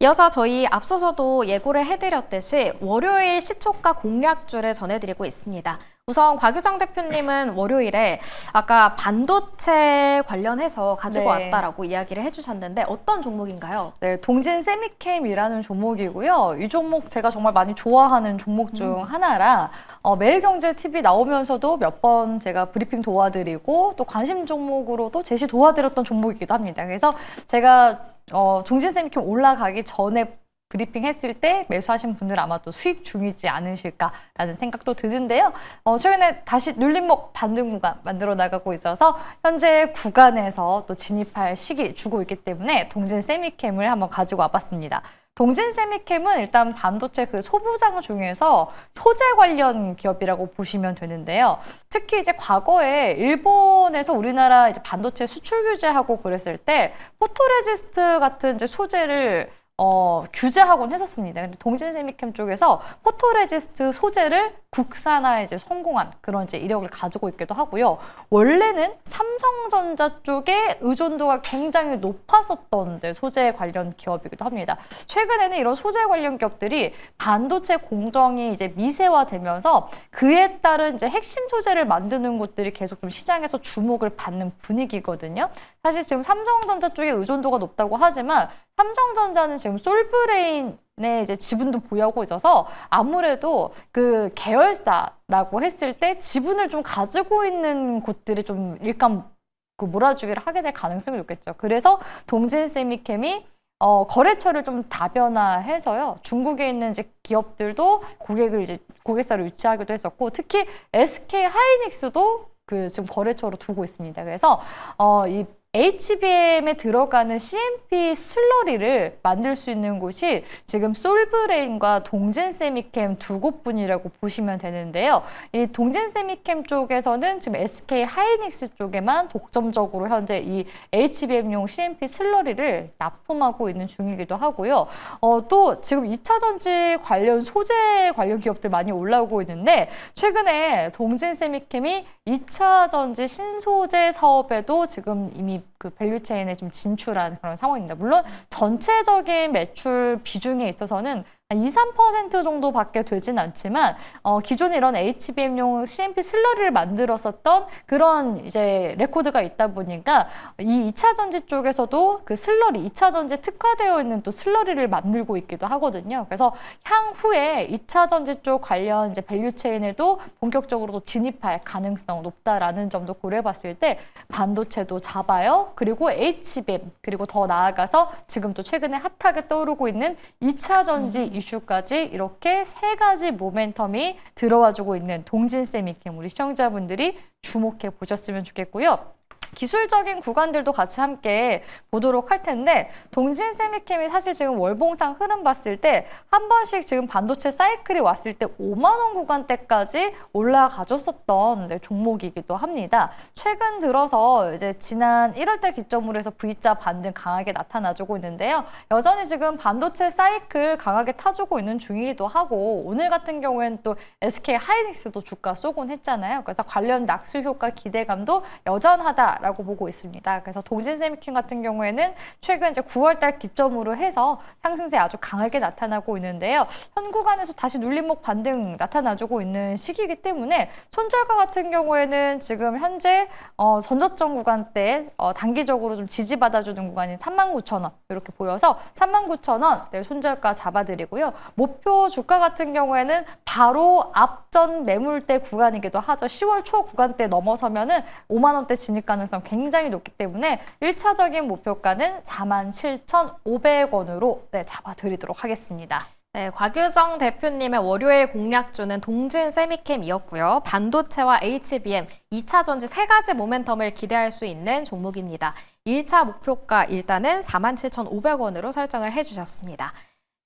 이어서 저희 앞서서도 예고를 해드렸듯이 월요일 시초가 공략주를 전해드리고 있습니다. 우선 곽유정 대표님은 월요일에 아까 반도체 관련해서 가지고 네. 왔다라고 이야기를 해주셨는데 어떤 종목인가요? 네, 동진 세미캠이라는 종목이고요. 이 종목 제가 정말 많이 좋아하는 종목 중 하나라 어, 매일경제 TV 나오면서도 몇 번 제가 브리핑 도와드리고 또 관심 종목으로도 제시 도와드렸던 종목이기도 합니다. 그래서 제가 어, 동진 세미캠 올라가기 전에 브리핑 했을 때 매수하신 분들 아마도 수익 중이지 않으실까라는 생각도 드는데요. 어, 최근에 다시 눌림목 반등 구간 만들어 나가고 있어서 현재 구간에서 또 진입할 시기 주고 있기 때문에 동진 세미캠을 한번 가지고 와봤습니다. 동진 세미캠은 일단 반도체 그 소부장 중에서 소재 관련 기업이라고 보시면 되는데요. 특히 이제 과거에 일본에서 우리나라 이제 반도체 수출 규제하고 그랬을 때 포토레지스트 같은 이제 소재를 어, 규제하곤 했었습니다. 근데 동진 세미캠 쪽에서 포토레지스트 소재를 국산화에 이제 성공한 그런 이제 이력을 가지고 있기도 하고요. 원래는 삼성전자 쪽에 의존도가 굉장히 높았었던 소재 관련 기업이기도 합니다. 최근에는 이런 소재 관련 기업들이 반도체 공정이 이제 미세화되면서 그에 따른 이제 핵심 소재를 만드는 곳들이 계속 좀 시장에서 주목을 받는 분위기거든요. 사실 지금 삼성전자 쪽에 의존도가 높다고 하지만 삼성전자는 지금 솔브레인의 이제 지분도 보유하고 있어서 아무래도 그 계열사라고 했을 때 지분을 좀 가지고 있는 곳들이 좀 일감 그 몰아주기를 하게 될 가능성이 높겠죠. 그래서 동진 세미캠이 어, 거래처를 좀 다변화해서요. 중국에 있는 이제 기업들도 고객을 이제 고객사로 유치하기도 했었고, 특히 SK 하이닉스도 그 지금 거래처로 두고 있습니다. 그래서 어, 이 HBM에 들어가는 CMP 슬러리를 만들 수 있는 곳이 지금 솔브레인과 동진 세미캠 두 곳뿐이라고 보시면 되는데요. 이 동진 세미캠 쪽에서는 지금 SK 하이닉스 쪽에만 독점적으로 현재 이 HBM용 CMP 슬러리를 납품하고 있는 중이기도 하고요. 어, 또 지금 2차 전지 관련 소재 관련 기업들 많이 올라오고 있는데 최근에 동진 세미캠이 2차 전지 신소재 사업에도 지금 이미 그 밸류 체인에 좀 진출한 그런 상황입니다. 물론 전체적인 매출 비중에 있어서는 한 2, 3% 정도밖에 되진 않지만 어, 기존에 이런 HBM용 CMP 슬러리를 만들었었던 그런 이제 레코드가 있다 보니까 이 2차 전지 쪽에서도 그 슬러리, 2차 전지 특화되어 있는 또 슬러리를 만들고 있기도 하거든요. 그래서 향후에 2차 전지 쪽 관련 이제 밸류 체인에도 본격적으로 또 진입할 가능성 높다라는 점도 고려해 봤을 때 반도체도 잡아요. 그리고 HBM 그리고 더 나아가서 지금 또 최근에 핫하게 떠오르고 있는 2차 전지 이슈까지 이렇게 세 가지 모멘텀이 들어와 주고 있는 동진 세미캠 우리 시청자분들이 주목해 보셨으면 좋겠고요. 기술적인 구간들도 같이 함께 보도록 할 텐데 동진 세미캠이 사실 지금 월봉상 흐름 봤을 때 한 번씩 지금 반도체 사이클이 왔을 때 5만 원 구간대까지 올라가줬었던 네, 종목이기도 합니다. 최근 들어서 이제 지난 1월달 기점으로 해서 V자 반등 강하게 나타나주고 있는데요. 여전히 지금 반도체 사이클 강하게 타주고 있는 중이기도 하고 오늘 같은 경우에는 또 SK 하이닉스도 주가 쏘곤 했잖아요. 그래서 관련 낙수 효과 기대감도 여전하다 라고 보고 있습니다. 그래서 동진 세미킴 같은 경우에는 최근 이제 9월달 기점으로 해서 상승세 아주 강하게 나타나고 있는데요. 현 구간에서 다시 눌림목 반등 나타나주고 있는 시기이기 때문에 손절가 같은 경우에는 지금 현재 어, 전저점 구간대 어, 단기적으로 좀 지지받아주는 구간인 39,000원 이렇게 보여서 39,000원 네, 손절가 잡아드리고요. 목표 주가 같은 경우에는 바로 앞전 매물대 구간이기도 하죠. 10월 초 구간대 넘어서면은 5만 원대 진입 가능 성 굉장히 높기 때문에 1차적인 목표가는 47,500원으로 네, 잡아드리도록 하겠습니다. 네, 곽유정 대표님의 월요일 공략주는 동진 세미캠이었고요. 반도체와 HBM, 2차 전지 세 가지 모멘텀을 기대할 수 있는 종목입니다. 1차 목표가 일단은 47,500원으로 설정을 해주셨습니다.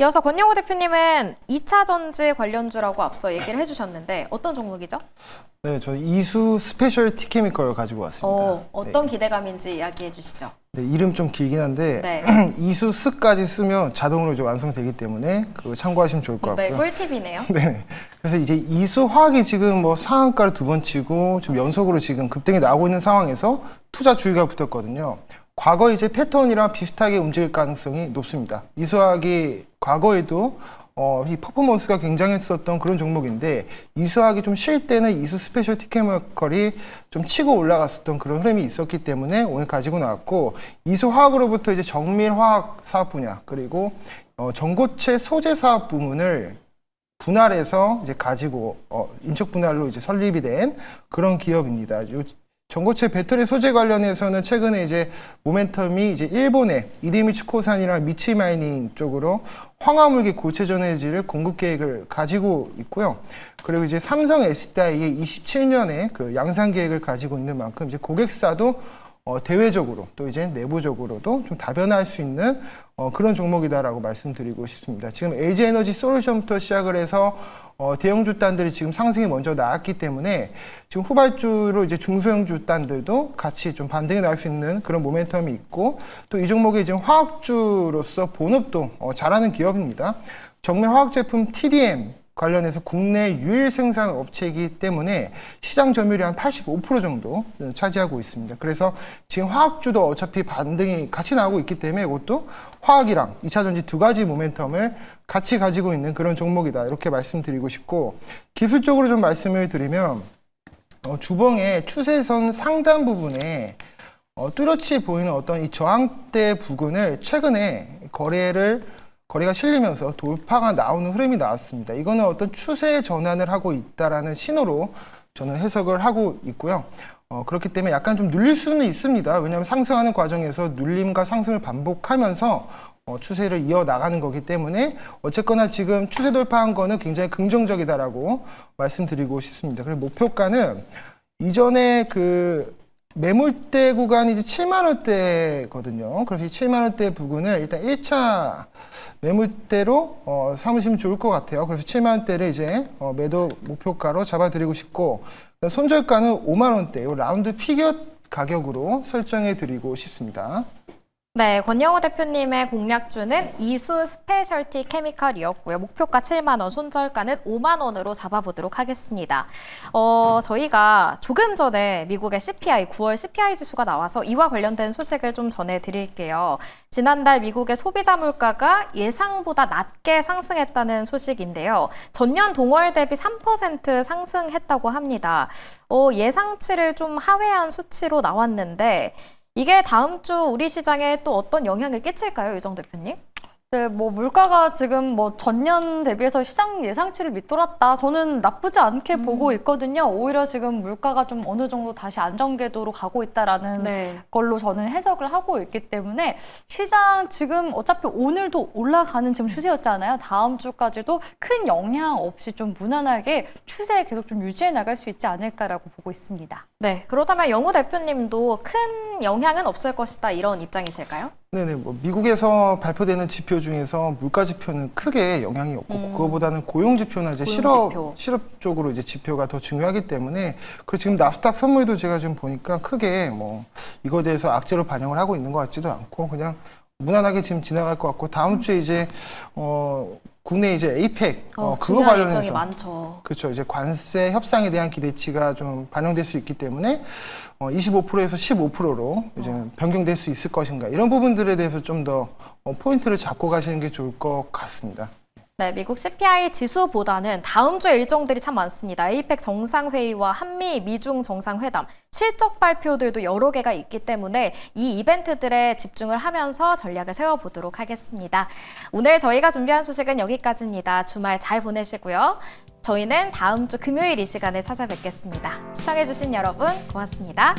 이어서 권영호 대표님은 2차 전지 관련주라고 앞서 얘기를 해주셨는데 어떤 종목이죠? 네, 저 이수 스페셜 티 케미컬 가지고 왔습니다. 어, 어떤 기대감인지 이야기해 주시죠. 네, 이름 좀 길긴 한데 네. 이수 스까지 쓰면 자동으로 이제 완성되기 때문에 그거 참고하시면 좋을 것 네, 같고요. 꿀팁이네요. 네. 그래서 이제 이수 화학이 지금 뭐 상한가를 두 번 치고 좀 연속으로 지금 급등이 나오고 있는 상황에서 투자 주의가 붙었거든요. 과거 이제 패턴이랑 비슷하게 움직일 가능성이 높습니다. 이수학이 과거에도 어, 이 퍼포먼스가 굉장했었던 그런 종목인데 이수학이 좀 쉴 때는 이수 스페셜 티 케미컬이 좀 치고 올라갔었던 그런 흐름이 있었기 때문에 오늘 가지고 나왔고 이수화학으로부터 이제 정밀화학 사업 분야 그리고 어, 전고체 소재 사업 부문을 분할해서 이제 가지고 어, 인적 분할로 이제 설립이 된 그런 기업입니다. 요 전고체 배터리 소재 관련해서는 최근에 이제 모멘텀이 이제 일본의 이데미츠 코산이랑 미치 마이닝 쪽으로 황화물기 고체 전해질을 공급 계획을 가지고 있고요. 그리고 이제 삼성 SDI의 27년에 그 양산 계획을 가지고 있는 만큼 이제 고객사도 어, 대외적으로 또 이제 내부적으로도 좀 다변화할 수 있는 어, 그런 종목이다라고 말씀드리고 싶습니다. 지금 LG 에너지 솔루션부터 시작을 해서 어, 대형 주 단들이 지금 상승이 먼저 나왔기 때문에 지금 후발주로 이제 중소형 주 단들도 같이 좀 반등이 나올 수 있는 그런 모멘텀이 있고 또 이 종목이 지금 화학주로서 본업도 어, 잘하는 기업입니다. 정밀 화학 제품 TDM 관련해서 국내 유일 생산 업체이기 때문에 시장 점유율이 한 85% 정도 차지하고 있습니다. 그래서 지금 화학주도 어차피 반등이 같이 나오고 있기 때문에 이것도 화학이랑 2차 전지 두 가지 모멘텀을 같이 가지고 있는 그런 종목이다. 이렇게 말씀드리고 싶고 기술적으로 좀 말씀을 드리면 어, 주봉의 추세선 상단 부분에 어, 뚜렷이 보이는 어떤 이 저항대 부근을 최근에 거래를 거래가 실리면서 돌파가 나오는 흐름이 나왔습니다. 이거는 어떤 추세 전환을 하고 있다라는 신호로 저는 해석을 하고 있고요. 어, 그렇기 때문에 약간 좀 눌릴 수는 있습니다. 왜냐하면 상승하는 과정에서 눌림과 상승을 반복하면서 어, 추세를 이어 나가는 거기 때문에 어쨌거나 지금 추세 돌파한 거는 굉장히 긍정적이다라고 말씀드리고 싶습니다. 그리고 목표가는 이전에 그 매물대 구간이 이제 7만 원대거든요. 그래서 이 7만 원대 부근을 일단 1차 매물대로 어, 삼으시면 좋을 것 같아요. 그래서 7만 원대를 이제 어, 매도 목표가로 잡아드리고 싶고 손절가는 5만 원대, 요 라운드 피겨 가격으로 설정해 드리고 싶습니다. 네, 권영호 대표님의 공략주는 이수 스페셜티 케미칼이었고요. 목표가 7만 원, 손절가는 5만 원으로 잡아보도록 하겠습니다. 어, 저희가 조금 전에 미국의 CPI, 9월 CPI 지수가 나와서 이와 관련된 소식을 좀 전해드릴게요. 지난달 미국의 소비자 물가가 예상보다 낮게 상승했다는 소식인데요. 전년 동월 대비 3% 상승했다고 합니다. 어, 예상치를 좀 하회한 수치로 나왔는데 이게 다음 주 우리 시장에 또 어떤 영향을 끼칠까요, 유정 대표님? 네, 뭐 물가가 지금 뭐 전년 대비해서 시장 예상치를 밑돌았다. 저는 나쁘지 않게 보고 있거든요. 오히려 지금 물가가 좀 어느 정도 다시 안정 궤도로 가고 있다라는 네. 걸로 저는 해석을 하고 있기 때문에 시장 지금 어차피 오늘도 올라가는 지금 추세였잖아요. 다음 주까지도 큰 영향 없이 좀 무난하게 추세 계속 좀 유지해 나갈 수 있지 않을까라고 보고 있습니다. 네, 그렇다면 영우 대표님도 큰 영향은 없을 것이다 이런 입장이실까요? 네네, 뭐 미국에서 발표되는 지표 중에서 물가 지표는 크게 영향이 없고 음. 그거보다는 고용 지표나 이제 고용 실업 지표. 실업 쪽으로 이제 지표가 더 중요하기 때문에 그리고 지금 나스닥 선물도 제가 지금 보니까 크게 뭐 이거에 대해서 악재로 반영을 하고 있는 것 같지도 않고 그냥 무난하게 지금 지나갈 것 같고 다음 주에 이제 어 국내 이제 에이펙 어, 그거 중요한 일정이 관련해서 많죠. 그렇죠. 이제 관세 협상에 대한 기대치가 좀 반영될 수 있기 때문에 어, 25%에서 15%로 이제 변경될 수 있을 것인가 이런 부분들에 대해서 좀더 어, 포인트를 잡고 가시는 게 좋을 것 같습니다. 네, 미국 CPI 지수보다는 다음 주에 일정들이 참 많습니다. 에이펙 정상회의와 한미 미중 정상회담, 실적 발표들도 여러 개가 있기 때문에 이 이벤트들에 집중을 하면서 전략을 세워보도록 하겠습니다. 오늘 저희가 준비한 소식은 여기까지입니다. 주말 잘 보내시고요. 저희는 다음 주 금요일 이 시간에 찾아뵙겠습니다. 시청해주신 여러분 고맙습니다.